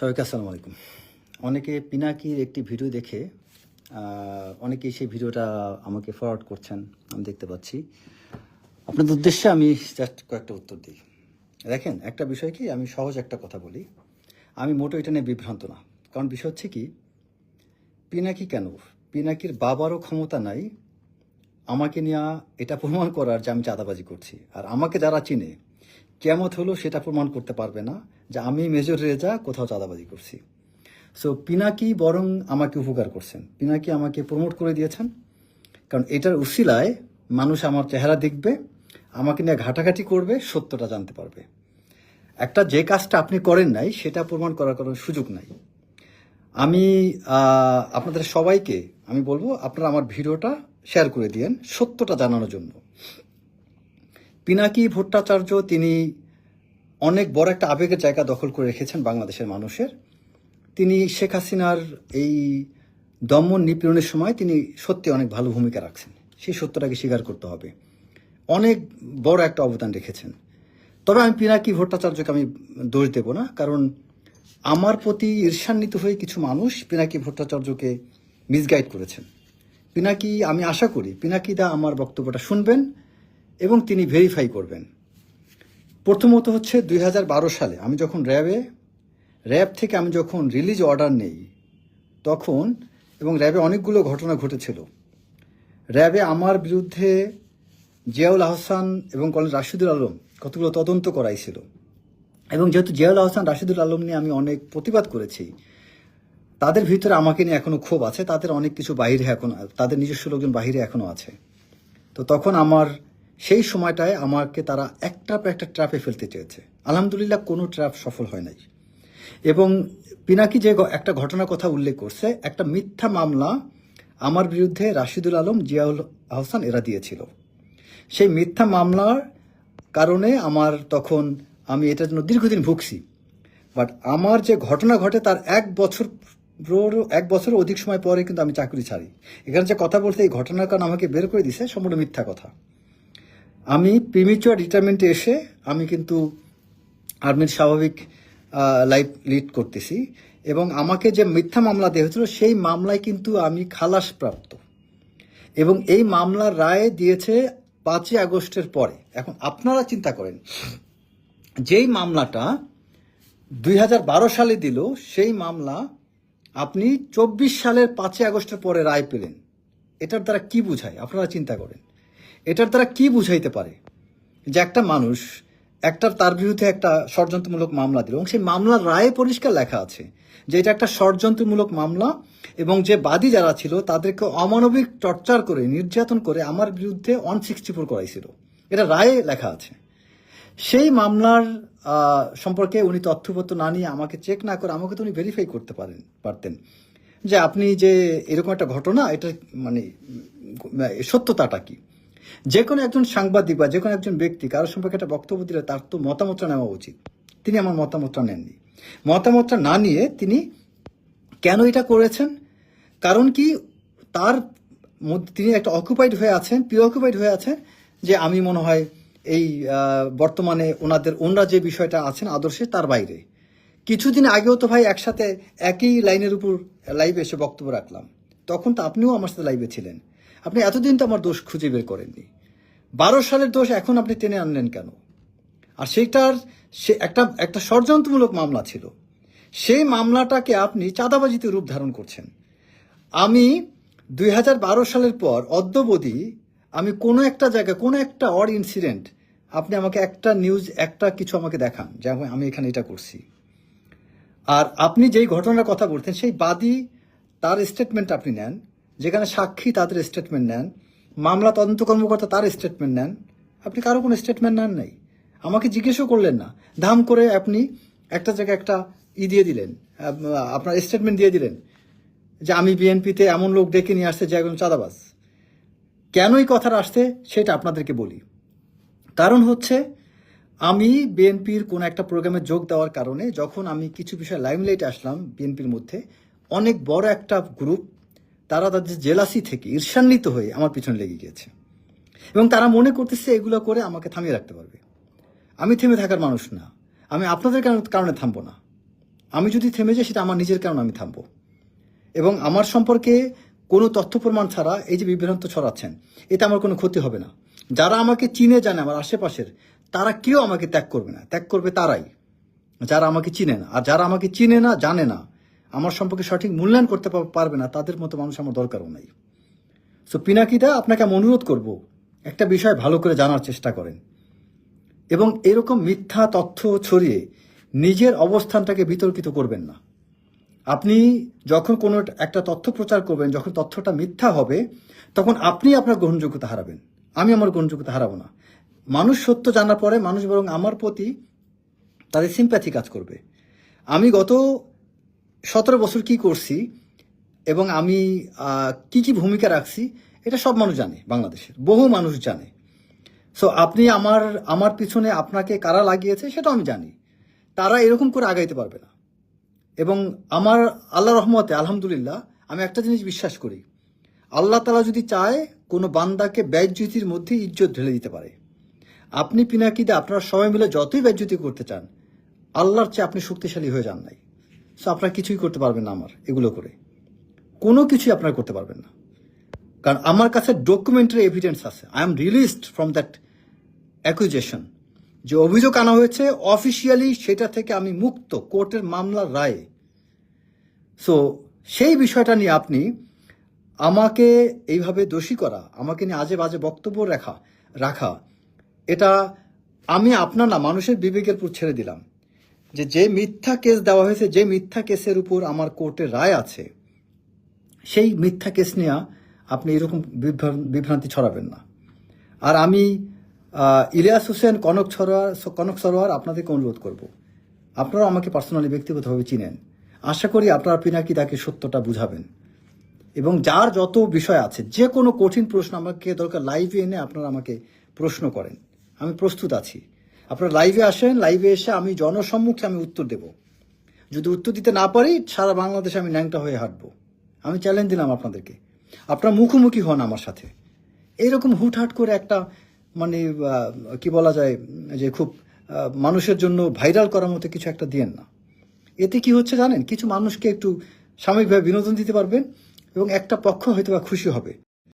সবাইকে আসসালামু আলাইকুম। অনেকে পিনাকির একটি ভিডিও দেখে অনেকেই সেই ভিডিওটা আমাকে ফরওয়ার্ড করছেন, আমি দেখতে পাচ্ছি। আপনাদের উদ্দেশ্যে আমি জাস্ট কয়েকটা উত্তর দিই। দেখেন, একটা বিষয় কি, আমি সহজ একটা কথা বলি। আমি মোটো এটা নিয়ে বিভ্রান্ত না। কারণ বিষয় হচ্ছে কি, পিনাকি কেন? পিনাকির বাবারও ক্ষমতা নাই। আমাকে নিয়ে এটা প্রমাণ করার যে আমি চাঁদাবাজি করছি। আর আমাকে যারা চিনে কেমত হলো সেটা প্রমাণ করতে পারবে না যে আমি মেজর রেজা কোথাও চাঁদাবাজি করছি। সো পিনাকি বরং আমাকে উপকার করছেন। পিনাকি আমাকে প্রমোট করে দিয়েছেন। কারণ এটার উসিলায় মানুষ আমার চেহারা দেখবে, আমাকে নিয়ে ঘাটাঘাটি করবে, সত্যটা জানতে পারবে। একটা যে কাজটা আপনি করেন নাই, সেটা প্রমাণ করার কোনো সুযোগ নাই। আমি আপনাদের সবাইকে আমি বলব, আপনারা আমার ভিডিওটা শেয়ার করে দিয়েন, সত্যটা জানানোর জন্য। পিনাকি ভট্টাচার্য তিনি অনেক বড় একটা আবেগের জায়গা দখল করে রেখেছেন বাংলাদেশের মানুষের। তিনি শেখ হাসিনার এই দমন নিপীড়নের সময় তিনি সত্যি অনেক ভালো ভূমিকা রাখছেন। সেই সত্যটাকে স্বীকার করতে হবে। অনেক বড় একটা অবদান রেখেছেন। তবে আমি পিনাকি ভট্টাচার্যকে আমি দোষ দেব না, কারণ আমার প্রতি ঈর্ষান্বিত হয়ে কিছু মানুষ পিনাকি ভট্টাচার্যকে মিসগাইড করেছেন। পিনাকি, আমি আশা করি পিনাকিদা আমার বক্তব্যটা শুনবেন। এবং তিনি ভেরিফাই করবেন। প্রথমত হচ্ছে দুই হাজার বারো সালে আমি যখন র্যাবে র্যাব থেকে আমি যখন রিলিজ অর্ডার নেই, তখন এবং র্যাবে অনেকগুলো ঘটনা ঘটেছিল। র্যাবে আমার বিরুদ্ধে জিয়াউল আহসান এবং কলেজ রাশিদুল আলম কতগুলো তদন্ত করাইছিল এবং যেহেতু জিয়াউল আহসান, রাশিদুল আলম নিয়ে আমি অনেক প্রতিবাদ করেছি, তাদের ভিতরে আমাকে নিয়ে এখনও ক্ষোভ আছে, তাদের অনেক কিছু বাহিরে এখন, তাদের নিজস্ব লোকজন বাহিরে এখনও আছে। তো তখন আমার সেই সময়টায় আমাকে তারা একটা পর একটা ট্র্যাপে ফেলতে চেয়েছে। আলহামদুলিল্লাহ কোনো ট্র্যাপ সফল হয় নাই। এবং পিনাকি যে একটা ঘটনার কথা উল্লেখ করছে, একটা মিথ্যা মামলা আমার বিরুদ্ধে রাশিদুল আলম জিয়াউল আহসান এরা দিয়েছিল। সেই মিথ্যা মামলার কারণে আমার তখন আমি এটার জন্য দীর্ঘদিন ভুগছি। বাট আমার যে ঘটনা ঘটে তার এক বছর এক বছর অধিক সময় পরে কিন্তু আমি চাকরি ছাড়ি। এখানে যে কথা বলতে এই ঘটনার কারণ আমাকে বের করে দিছে সম্পূর্ণ মিথ্যা কথা। আমি প্রিমিচুয়ার রিটায়ারমেন্টে এসে আমি কিন্তু আর্মির স্বাভাবিক লাইফ লিড করতেছি এবং আমাকে যে মিথ্যা মামলা দেওয়া হয়েছিল সেই মামলায় কিন্তু আমি খালাস প্রাপ্ত। এবং এই মামলার রায় দিয়েছে পাঁচই আগস্টের পরে। এখন আপনারা চিন্তা করেন, যেই মামলাটা দুই হাজার বারো সালে দিল, সেই মামলা আপনি চব্বিশ সালের পাঁচই আগস্টের পরে রায় পেলেন। এটার দ্বারা কি বুঝায়? আপনারা চিন্তা করেন। এটার দ্বারা কি বুঝাইতে পারে? যে একটা মানুষ একটা তার বিরুদ্ধে একটা ষড়যন্ত্রমূলক মামলা দিল এবং সেই মামলার রায়ে পরিষ্কার লেখা আছে যে এটা একটা ষড়যন্ত্রমূলক মামলা এবং যে বাদী যারা ছিল তাদেরকে অমানবিক টর্চার করে, নির্যাতন করে আমার বিরুদ্ধে ওয়ান সিক্সটি ফোর করাইছিল। এটা রায়ে লেখা আছে। সেই মামলার সম্পর্কে উনি তথ্যপত্র না নিয়ে আমাকে চেক না করে আমাকে তো উনি ভেরিফাই করতে পারেন, পারতেন। যে আপনি যে এরকম একটা ঘটনা, এটা মানে সত্যতাটা কি? যে কোনো একজন সাংবাদিক বা যে কোনো একজন ব্যক্তি কারও সম্পর্কে একটা বক্তব্য দিলে তার তো মতামতটা নেওয়া উচিত। তিনি আমার মতামতটা নেননি। মতামতটা না নিয়ে তিনি কেন এটা করেছেন? কারণ কি তার মধ্যে তিনি একটা অকুপাইড হয়ে আছেন প্রিঅকুপাইড হয়ে আছেন যে আমি মনে হয় এই বর্তমানে ওনাদের, ওনরা যে বিষয়টা আছেন আদর্শে তার বাইরে। কিছুদিন আগেও তো ভাই একসাথে একই লাইনের উপর লাইভে এসে বক্তব্য রাখলাম। তখন তো আপনিও আমার সাথে লাইভে ছিলেন। আপনি এতদিন তো আমার দোষ খুঁজে বের করেননি। বারো সালের দোষ এখন আপনি টেনে আনলেন কেন? আর সেইটার সে একটা একটা ষড়যন্ত্রমূলক মামলা ছিল। সেই মামলাটাকে আপনি চাঁদাবাজিতে রূপ ধারণ করছেন। আমি দুই হাজার বারো সালের পর অদ্যবধি আমি কোনো একটা জায়গায়, কোনো একটা অড ইনসিডেন্ট আপনি আমাকে একটা নিউজ, একটা কিছু আমাকে দেখান। যে আমি এখানে এটা করছি। আর আপনি যেই ঘটনার কথা বলতেন সেই বাদী তার স্টেটমেন্ট আপনি নেন। যেখানে সাক্ষী তাদের স্টেটমেন্ট নেন, মামলা তদন্ত কর্মকর্তা তার স্টেটমেন্ট নেন, আপনি কারও কোনো স্টেটমেন্ট নেন নাই। আমাকে জিজ্ঞেসও করলেন না। ধাম করে আপনি একটা জায়গায় একটা ই দিয়ে দিলেন আপনার স্টেটমেন্ট দিয়ে দিলেন যে আমি বিএনপিতে এমন লোক ডেকে নিয়ে আসছে যে একজন চাঁদাবাজ। কেন এই কথাটা আসছে সেটা আপনাদেরকে বলি। কারণ হচ্ছে আমি বিএনপির কোন একটা প্রোগ্রামে যোগ দেওয়ার কারণে যখন আমি কিছু বিষয় লাইমলাইটে আসলাম বিএনপির মধ্যে, অনেক বড় একটা গ্রুপ তারা তাদের জেলাসি থেকে ঈর্ষান্বিত হয়ে আমার পিছনে লেগে গিয়েছে। এবং তারা মনে করতেছে এগুলো করে আমাকে থামিয়ে রাখতে পারবে। আমি থেমে থাকার মানুষ না। আমি আপনাদের কারণে থামবো না। আমি যদি থেমে যাই, সেটা আমার নিজের কারণে আমি থামবো। এবং আমার সম্পর্কে কোনো তথ্য প্রমাণ ছাড়া এই যে বিভ্রান্ত ছড়াচ্ছেন, এতে আমার কোনো ক্ষতি হবে না। যারা আমাকে চিনে জানে আমার আশেপাশের, তারা কেউ আমাকে ত্যাগ করবে না। ত্যাগ করবে তারাই। যারা আমাকে চিনে না। আর যারা আমাকে চিনে না, জানে না আমার সম্পর্কে সঠিক মূল্যায়ন করতে পারবে না, তাদের মতো মানুষ আমার দরকারও নাই। সো পিনাকিদা, আপনাকে আমি অনুরোধ করব, একটা বিষয় ভালো করে জানার চেষ্টা করেন। এবং এরকম মিথ্যা তথ্য ছড়িয়ে নিজের অবস্থানটাকে বিতর্কিত করবেন না। আপনি যখন কোনো একটা তথ্য প্রচার করবেন, যখন তথ্যটা মিথ্যা হবে, তখন আপনি আপনার গ্রহণযোগ্যতা হারাবেন। আমি আমার গ্রহণযোগ্যতা হারাবো না। মানুষ সত্য জানার পরে মানুষ বরং আমার প্রতি তাদের সিম্প্যাথি কাজ করবে। আমি গত সতেরো বছর কি করছি এবং আমি কি কি ভূমিকা রাখছি, এটা সব মানুষ জানে, বাংলাদেশের। বহু মানুষ জানে। সো আপনি আমার আমার পিছনে আপনাকে কারা লাগিয়েছে সেটা আমি জানি। তারা এরকম করে আগাইতে পারবে না। এবং আমার আল্লাহ রহমতে, আলহামদুলিল্লাহ, আমি একটা জিনিস বিশ্বাস করি। আল্লাহ তালা যদি চায়, কোনো বান্দাকে ব্যয়জ্যোতির মধ্যে ইজ্জত ঢেলে দিতে পারে। আপনি পিনাকিদা, আপনারা সবাই মিলে যতই ব্যয়জ্যোতি করতে চান, আল্লাহর চেয়ে আপনি শক্তিশালী হয়ে যান নাই। সো আপনারা কিছুই করতে পারবেন না আমার, এগুলো করে। কোনো কিছুই আপনারা করতে পারবেন না। কারণ আমার কাছে ডকুমেন্টারি এভিডেন্স আছে। I am released from that accusation যে অভিযোগ আনা হয়েছে অফিসিয়ালি সেটা থেকে আমি মুক্ত কোর্টের মামলার রায়ে। সো সেই বিষয়টা নিয়ে আপনি আমাকে এইভাবে দোষী করা, আমাকে নিয়ে আজে বাজে বক্তব্য রাখা রাখা, এটা আমি আপনার না, মানুষের বিবেকের উপর ছেড়ে দিলাম। যে যে মিথ্যা কেস দেওয়া হয়েছে, যে মিথ্যা কেসের উপর আমার কোর্টে রায় আছে, সেই মিথ্যা কেস নিয়ে আপনি এরকম বিভ্রা- বিভ্রান্তি ছড়াবেন না। আর আমি ইলিয়াস হোসেন, কনক সরোয়ার কনক সরোয়ার আপনাদেরকে অনুরোধ করব। আপনারা আমাকে পার্সোনালি, ব্যক্তিগতভাবে চিনেন। আশা করি আপনারা পিনাকি তাকে সত্যটা বুঝাবেন। এবং যার যত বিষয় আছে, যে কোনো কঠিন প্রশ্ন আমাকে দরকার লাইভে এনে আপনারা আমাকে প্রশ্ন করেন। আমি প্রস্তুত আছি। আপনারা লাইভে আসেন লাইভে এসে আমি জনসম্মুখে আমি উত্তর দেব। যদি উত্তর দিতে না পারি, সারা বাংলাদেশে আমি ন্যাংটা হয়ে হাঁটবো। আমি চ্যালেঞ্জ দিলাম আপনাদেরকে। আপনারা মুখোমুখি হন আমার সাথে। এইরকম হুটহাট করে একটা মানে কি বলা যায়, যে খুব মানুষের জন্য ভাইরাল করার মতো কিছু একটা দিয়েন না। এতে কি হচ্ছে জানেন? কিছু মানুষকে একটু সাময়িকভাবে বিনোদন দিতে পারবেন এবং একটা পক্ষ হয়তো বা খুশি হবে।